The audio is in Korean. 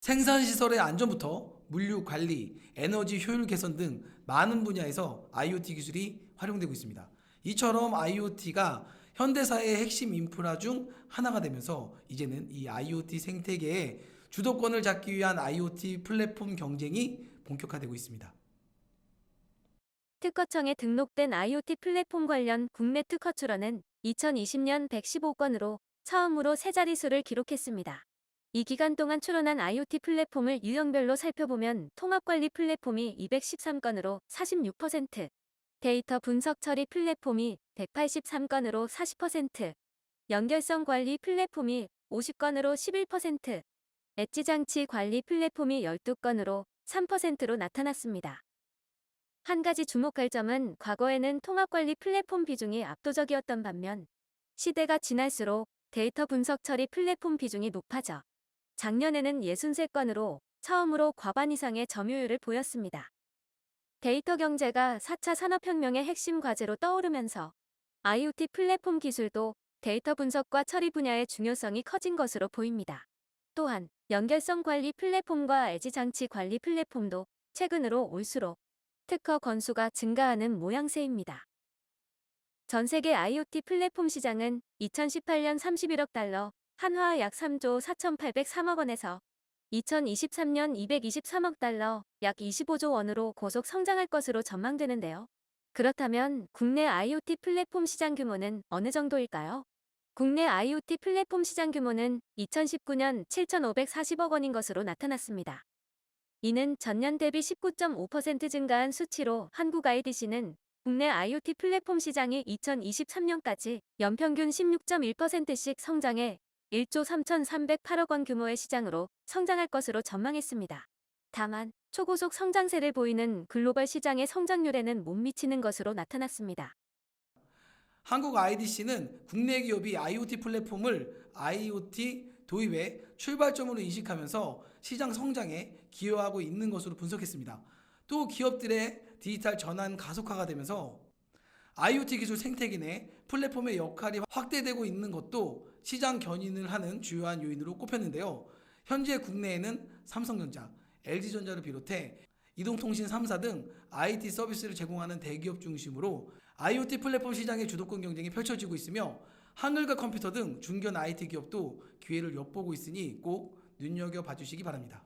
생산시설의 안전부터 물류 관리, 에너지 효율 개선 등 많은 분야에서 IoT 기술이 활용되고 있습니다. 이처럼 IoT가 현대사의 핵심 인프라 중 하나가 되면서 이제는 이 IoT 생태계의 주도권을 잡기 위한 IoT 플랫폼 경쟁이 본격화되고 있습니다. 특허청에 등록된 IoT 플랫폼 관련 국내 특허 출원은 2020년 115건으로 처음으로 세 자릿수를 기록했습니다. 이 기간 동안 출원한 IoT 플랫폼을 유형별로 살펴보면 통합관리 플랫폼이 213건으로 46%, 데이터 분석 처리 플랫폼이 183건으로 40%, 연결성 관리 플랫폼이 50건으로 11%, 엣지 장치 관리 플랫폼이 12건으로 3%로 나타났습니다. 한 가지 주목할 점은 과거에는 통합관리 플랫폼 비중이 압도적이었던 반면 시대가 지날수록 데이터 분석 처리 플랫폼 비중이 높아져 작년에는 63건으로 처음으로 과반 이상의 점유율을 보였습니다. 데이터 경제가 4차 산업혁명의 핵심 과제로 떠오르면서 IoT 플랫폼 기술도 데이터 분석과 처리 분야의 중요성이 커진 것으로 보입니다. 또한 연결성 관리 플랫폼과 에지 장치 관리 플랫폼도 최근으로 올수록 특허 건수가 증가하는 모양새입니다. 전 세계 IoT 플랫폼 시장은 2018년 31억 달러, 한화 약 3조 4,803억 원에서 2023년 223억 달러, 약 25조 원으로 고속 성장할 것으로 전망되는데요. 그렇다면 국내 IoT 플랫폼 시장 규모는 어느 정도일까요? 국내 IoT 플랫폼 시장 규모는 2019년 7,540억 원인 것으로 나타났습니다. 이는 전년 대비 19.5% 증가한 수치로 한국 IDC는 국내 IoT 플랫폼 시장이 2023년까지 연평균 16.1%씩 성장해 1조 3,308억 원 규모의 시장으로 성장할 것으로 전망했습니다. 다만 초고속 성장세를 보이는 글로벌 시장의 성장률에는 못 미치는 것으로 나타났습니다. 한국 IDC는 국내 기업이 IoT 플랫폼을 IoT 도입의 출발점으로 인식하면서 시장 성장에 기여하고 있는 것으로 분석했습니다. 또 기업들의 디지털 전환 가속화가 되면서 IoT 기술 생태계 내 플랫폼의 역할이 확대되고 있는 것도 시장 견인을 하는 주요한 요인으로 꼽혔는데요. 현재 국내에는 삼성전자, LG전자를 비롯해 이동통신 3사 등 IT 서비스를 제공하는 대기업 중심으로 IoT 플랫폼 시장의 주도권 경쟁이 펼쳐지고 있으며 한글과 컴퓨터 등 중견 IT 기업도 기회를 엿보고 있으니 꼭 눈여겨봐 주시기 바랍니다.